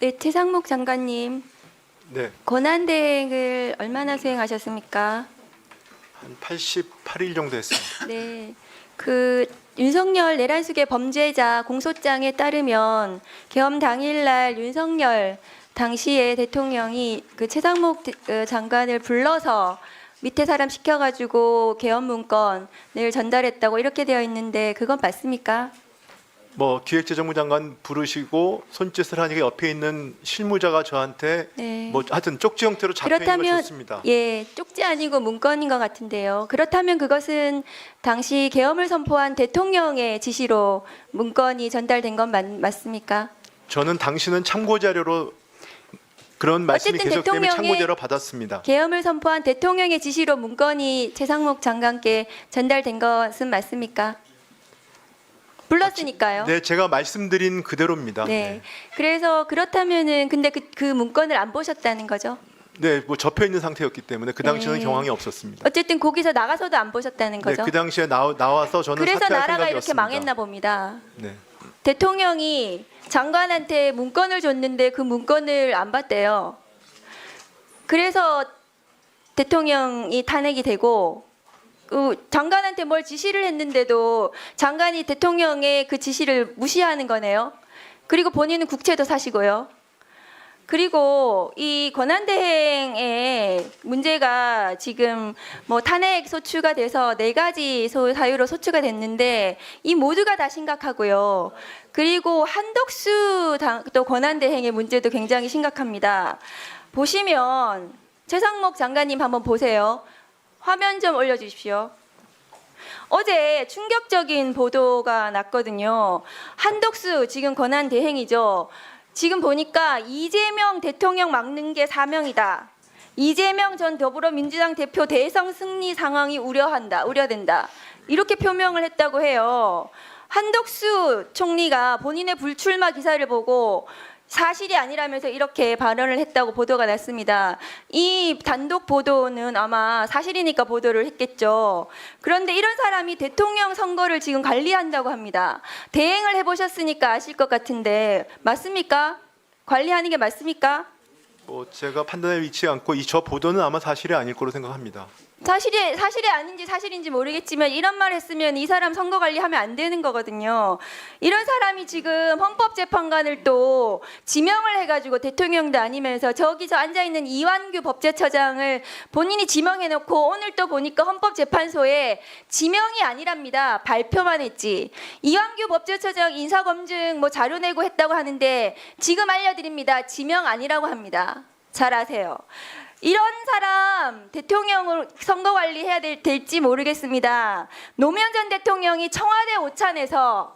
네, 최상목 장관님 네, 권한 대행을 얼마나 수행하셨습니까? 한 88일 정도 했습니다. 네, 그 윤석열 내란숙의 범죄자 공소장에 따르면 계엄 당일날 윤석열 당시에 대통령이 그 최상목 대- 그 장관을 불러서 밑에 사람 시켜가지고 계엄 문건을 전달했다고 이렇게 되어 있는데 그건 맞습니까? 뭐 기획재정부 장관 부르시고 손짓을 하니까 옆에 있는 실무자가 저한테 네. 뭐 하여튼 쪽지 형태로 잡혀 있는 걸 그렇다면 줬습니다. 예 쪽지 아니고 문건인 것 같은데요. 그렇다면 그것은 당시 계엄을 선포한 대통령의 지시로 문건이 전달된 건 맞, 맞습니까? 저는 당신은 참고 자료로 그런 말씀이 계속되면 대통령의- 참고 자료 받았습니다. 계엄을 선포한 대통령의 지시로 문건이 최상목 장관께 전달된 것은 맞습니까? 불렀으니까요. 네, 제가 말씀드린 그대로입니다. 네. 그래서 그렇다면은 근데 그, 그 문건을 안 보셨다는 거죠? 네, 뭐 접혀 있는 상태였기 때문에 그 당시에는 네. 경황이 없었습니다. 어쨌든 거기서 나가서도 안 보셨다는 네, 거죠? 그 당시에 나, 나와서 저는 그래서 사퇴할 나라가 이렇게 생각이었습니다. 망했나 봅니다. 네. 대통령이 장관한테 문건을 줬는데 그 문건을 안 봤대요. 그래서 대통령이 탄핵이 되고 그 장관한테 뭘 지시를 했는데도 장관이 대통령의 그 지시를 무시하는 거네요. 그리고 본인은 국채도 사시고요. 그리고 이 권한대행의 문제가 지금 뭐 탄핵 소추가 돼서 네 가지 소- 사유로 소추가 됐는데 이 모두가 다 심각하고요. 그리고 한덕수 당- 또 권한대행의 문제도 굉장히 심각합니다. 보시면 최상목 장관님 한번 보세요. 화면 좀 올려주십시오. 어제 충격적인 보도가 났거든요. 한덕수 지금 권한 대행이죠. 지금 보니까 이재명 대통령 막는 게 사명이다. 이재명 전 더불어민주당 대표 대선 승리 상황이 우려한다. 우려된다. 이렇게 표명을 했다고 해요. 한덕수 총리가 본인의 불출마 기사를 보고 사실이 아니라면서 이렇게 발언을 했다고 보도가 났습니다. 이 단독 보도는 아마 사실이니까 보도를 했겠죠. 그런데 이런 사람이 대통령 선거를 지금 관리한다고 합니다. 대행을 해보셨으니까 아실 것 같은데 맞습니까? 관리하는 게 맞습니까? 뭐 제가 판단에 위치 않고 이 저 보도는 아마 사실이 아닐 거로 생각합니다. 사실이 사실이 아닌지 사실인지 모르겠지만 이런 말 했으면 이 사람 선거 관리하면 안 되는 거거든요. 이런 사람이 지금 헌법재판관을 또 지명을 해가지고 대통령도 아니면서 저기서 앉아 있는 이완규 법제처장을 본인이 지명해놓고 오늘 또 보니까 헌법재판소에 지명이 아니랍니다. 발표만 했지. 이완규 법제처장 인사검증 뭐 자료 내고 했다고 하는데 지금 알려드립니다. 지명 아니라고 합니다. 잘 아세요. 이런 사람 대통령을 선거 관리해야 될, 될지 모르겠습니다. 노무현 전 대통령이 청와대 오찬에서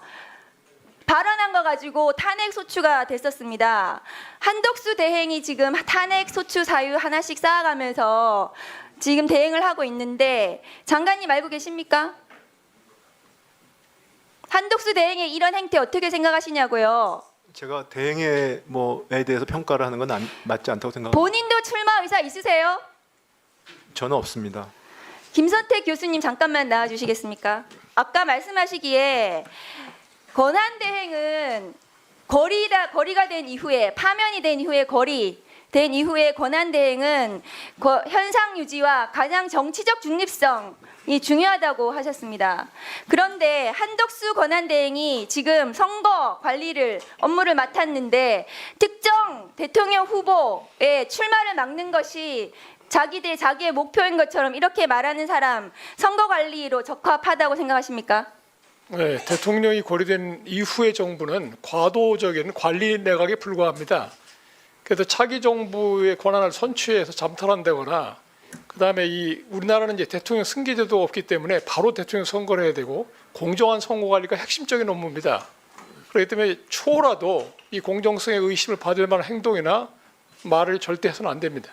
발언한 거 가지고 탄핵 소추가 됐었습니다. 한덕수 대행이 지금 탄핵 소추 사유 하나씩 쌓아가면서 지금 대행을 하고 있는데 장관님 알고 계십니까? 한덕수 대행의 이런 행태 어떻게 생각하시냐고요? 제가 대행의 뭐에 대해서 평가를 하는 건 안, 맞지 않다고 생각합니다. 본인도 출마 의사 있으세요? 저는 없습니다. 김선택 교수님 잠깐만 나와 주시겠습니까? 아까 말씀하시기에 권한 대행은 거리다 거리가 된 이후에 파면이 된 이후에 거리 된 이후에 권한 대행은 거- 현상 유지와 가장 정치적 중립성 이 중요하다고 하셨습니다. 그런데 한덕수 권한 대행이 지금 선거 관리를 업무를 맡았는데 특정 대통령 후보의 출마를 막는 것이 자기 대 자기의 목표인 것처럼 이렇게 말하는 사람 선거 관리로 적합하다고 생각하십니까? 네, 대통령이 고려된 이후의 정부는 과도적인 관리 내각에 불과합니다. 그래서 차기 정부의 권한을 선취해서 잠탈한다거나 그다음에 이 우리나라는 이제 대통령 승계제도가 없기 때문에 바로 대통령 선거를 해야 되고 공정한 선거 관리가 핵심적인 업무입니다. 그렇기 때문에 초라도 이 공정성의 의심을 받을 만한 행동이나 말을 절대 해서는 안 됩니다.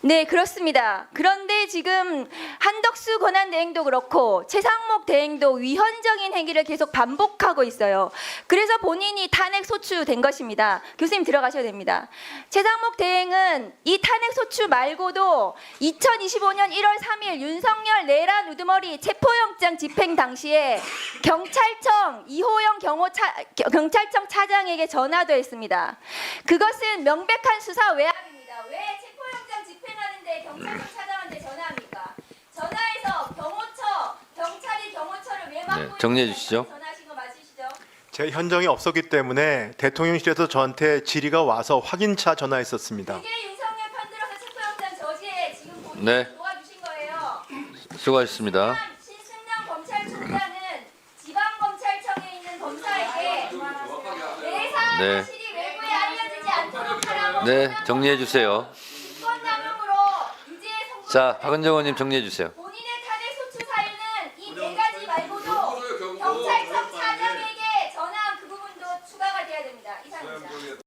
네, 그렇습니다. 그런데 지금 한덕수 권한 대행도 그렇고 최상목 대행도 위헌적인 행위를 계속 반복하고 있어요. 그래서 본인이 탄핵 소추된 것입니다. 교수님 들어가셔야 됩니다. 최상목 대행은 이 탄핵 소추 말고도 2025년 1월 3일 윤석열 내란 우두머리 체포영장 집행 당시에 경찰청 이호영 경호 차, 경찰청 차장에게 전화도 했습니다. 그것은 명백한 수사 외압입니다. 왜 체포영장 집행하는데 경찰청 차장한테 전화합니까? 전화해서 경호처 경찰이 경호처를 왜 막고 네, 정리해 있는지 주시죠. 전화하신 거 맞으시죠? 제 현정이 없었기 때문에 대통령실에서 저한테 질의가 와서 확인차 전화했었습니다. 이게 윤석열 편들어서 체포영장 저지에 지금 본인이 네. 도와주신 거예요. 수고하셨습니다. 신승영 검찰총장은 지방검찰청에 있는 검사에게 내사 네. 사실이 외부에 알려지지 않도록 하라고 네, 정리해 주세요. 직권남용으로 유죄에 선고 자, 박은정 의원님 정리해 주세요.